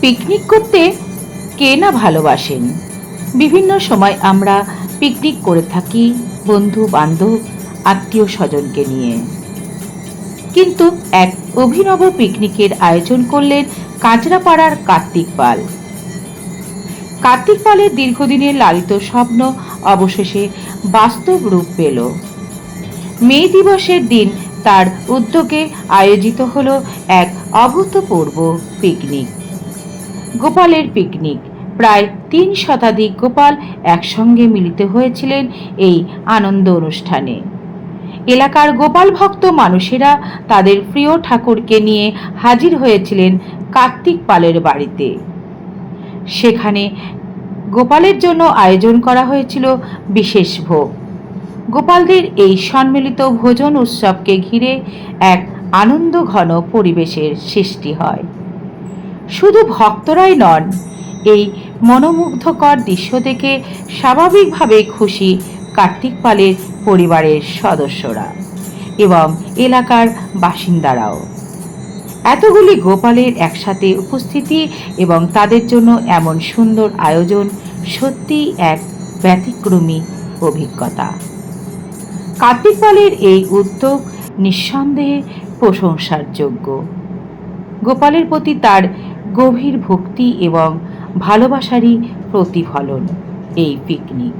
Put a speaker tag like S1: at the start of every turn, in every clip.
S1: Picnic করতে কে না ভালোবাসেন? বিভিন্ন সময় আমরা পিকনিক করে থাকি বন্ধু, বান্ধব, আত্মীয় স্বজনকে নিয়ে। কিন্তু এক অভিনব পিকনিকের আয়োজন করলেন কাঁচরাপাড়ার কার্তিক পাল। কার্তিক পালের দীর্ঘদিনের লালিত স্বপ্ন অবশেষে বাস্তব রূপ পেল। মে দিবসের দিন তার উদ্যোগে আয়োজিত হলো এক অভূতপূর্ব পিকনিক। গোপালের পিকনিক। প্রায় তিন শতাধিক গোপাল একসঙ্গে মিলিত হয়েছিলেন এই আনন্দ অনুষ্ঠানে। এলাকার গোপাল ভক্ত মানুষেরা তাদের প্রিয় ঠাকুরকে নিয়ে হাজির হয়েছিলেন কার্তিক পালের বাড়িতে। সেখানে গোপালের জন্য আয়োজন করা হয়েছিল বিশেষ ভোগ। গোপালদের এই সম্মিলিত ভোজন উৎসবকে ঘিরে এক আনন্দ ঘন পরিবেশের সৃষ্টি হয়। শুধু ভক্তরাই নন, এই মনোমুগ্ধকর দৃশ্য দেখে স্বাভাবিকভাবে খুশি কার্তিক পালের পরিবারের সদস্যরা এবং এলাকার বাসিন্দারাও। এতগুলি গোপালের একসাথে উপস্থিতি এবং তাদের জন্য এমন সুন্দর আয়োজন সত্যিই এক ব্যতিক্রমী অভিজ্ঞতা। কার্তিক পালের এই উদ্যোগ নিঃসন্দেহে প্রশংসার যোগ্য। গোপালের প্রতি তার গভীর ভক্তি এবং ভালোবাসারই প্রতিফলন এই পিকনিক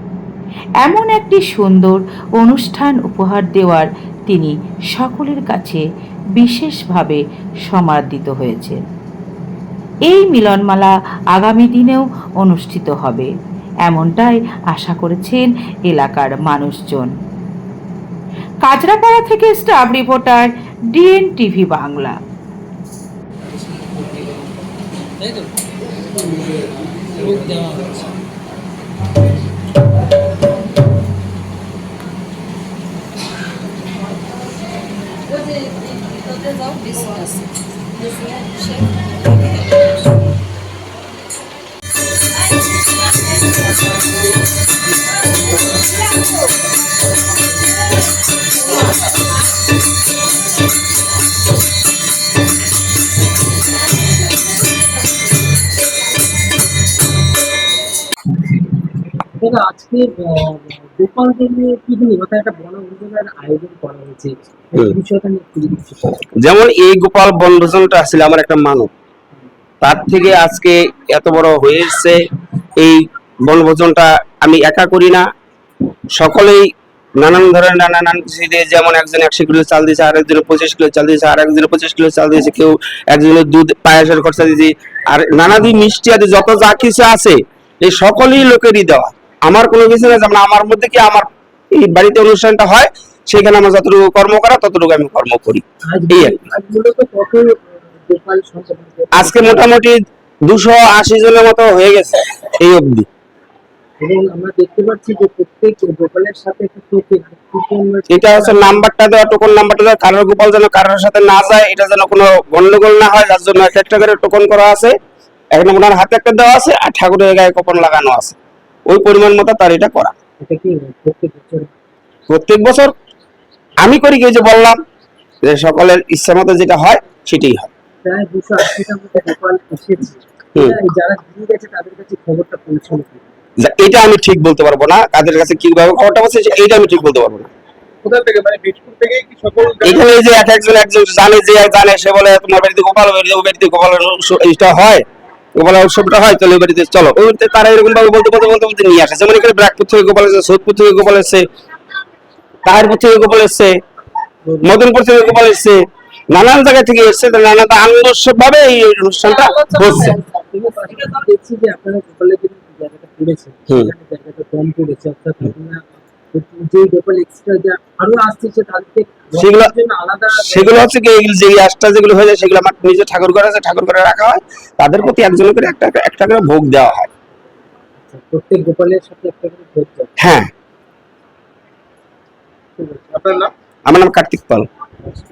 S1: এমন একটি সুন্দর অনুষ্ঠান উপহার দেওয়ার তিনি সকলের কাছে বিশেষভাবে সমাদৃত হয়েছে এই মিলনমালা আগামী দিনেও অনুষ্ঠিত হবে, এমনটাই আশা করেছেন এলাকার মানুষজন। কাজরাপাড়া থেকে staff reporter DN TV Bangla.
S2: তাই তো ভোগ দেওয়া হচ্ছে দাদা আজকে আহ, পিকনিক অর্থাৎ একটা বনভোজনের আয়োজন করা হয়েছে। বিষয়টা নিয়ে একটু যদি কিছু বলেন।
S3: যেমন এই গোপাল বনভোজনটা আসলে আমার একটা মানব তার থেকে আজকে এত বড় হয়ে এসছে এই বনভোজনটা আমি একা করি না। সকলেই নানান ধরনের নানান কিছু দিয়ে যেমন একজন একশো কিলো চাল দিয়েছে আর একজনের পঁচিশ কিলো চাল দিয়েছে আর একজনের পঁচিশ কিলো চাল দিয়েছে কেউ একজনের দুধ পায়াসের খরচা দিয়েছে। আর নানাদি মিষ্টি আদি যত যা কিছু আছে এই সকলেই লোকেরই দেওয়া। আমার কোনো কিছু না যেমন আমার মধ্যে কি আমার এই বাড়িতে অনুষ্ঠানটা হয় সেখানে আমার যতটুকু কর্ম করা ততটুকু আমি কর্ম করি। এই আজকে মোটামুটি দুশো আশি জনের মতো হয়ে গেছে এই অবধি।
S2: এবং আমরা দেখতে পাচ্ছি যে প্রত্যেক গোপালের সাথে একটা টোকেন
S3: এটা হচ্ছে নাম্বারটা দেওয়া টোকন নাম্বারটা দেওয়া কারোর গোপাল যেন কারোর সাথে না যায় এটা যেন কোনো গন্ডগোল না হয় যার জন্য একটা একটা করে টোকন করা আছে। হাতে একটা দেওয়া আছে আর ঠাকুরের গায়ে কোপন লাগানো আছে। ওই পরিমাণ মতো তার এটা করা।
S2: প্রত্যেক বছর?
S3: আমি করি কি যে বললাম যে সকলের ইচ্ছা মতো যেটা হয় সেটাই হয়।
S2: প্রায় দুশো আশিটার মতো গোপাল এসেছে। এটা যারা দিয়ে গেছে তাদের কাছে খবরটা পৌঁছলো
S3: এটা আমি ঠিক বলতে পারব না। কাদের কাছে কীভাবে খবরটা বলছে এইটা আমি ঠিক বলতে পারব না।
S4: কোথা থেকে? মানে বীজপুর থেকে কি সকল
S3: এখানে যে এক একজন একজন জানে যে জানে সে বলে তোমার বাড়িতে গোপাল বাড়িতে গোপাল এইটা হয়। গোপাল উৎসবটা হয় তাহলে ওই বাড়িতে চলো। ওই বাড়িতে তারা এরকম ভাবে বলতে বলতে বলতে বলতে নিয়ে আসে। যেমন এখানে ব্রাকপুর থেকে গোপাল এসে সোদপুর থেকে গোপাল এসছে তাহিরপুর থেকে গোপাল এসছে মদনপুর থেকে গোপাল এসছে নানান জায়গা থেকে এসছে তো নানান আনন্দোৎসব ভাবে এই অনুষ্ঠানটা হচ্ছে।
S2: এবং পাশাপাশি দেখছি যে আপনারা গোপালের জন্য জায়গাটা করেছেন জায়গাটা কম পড়েছে অর্থাৎ আপনারা যে গোপাল এক্সট্রা যে আরও আসতেছে তাদেরকে
S3: সেগুলো- হচ্ছে কি যে আসটা যেগুলো হয়ে যায় সেগুলো আমার নিজে ঠাকুর ঘরে আছে ঠাকুর ঘরে রাখা হয়। তাদের প্রতি একজন করে একটা একটা করে ভোগ দেওয়া হয়।
S2: আচ্ছা, প্রত্যেক গোপালের সাথে একটা করে ভোগ।
S3: হ্যাঁ। আমার নাম কার্তিক পাল।
S2: আচ্ছা।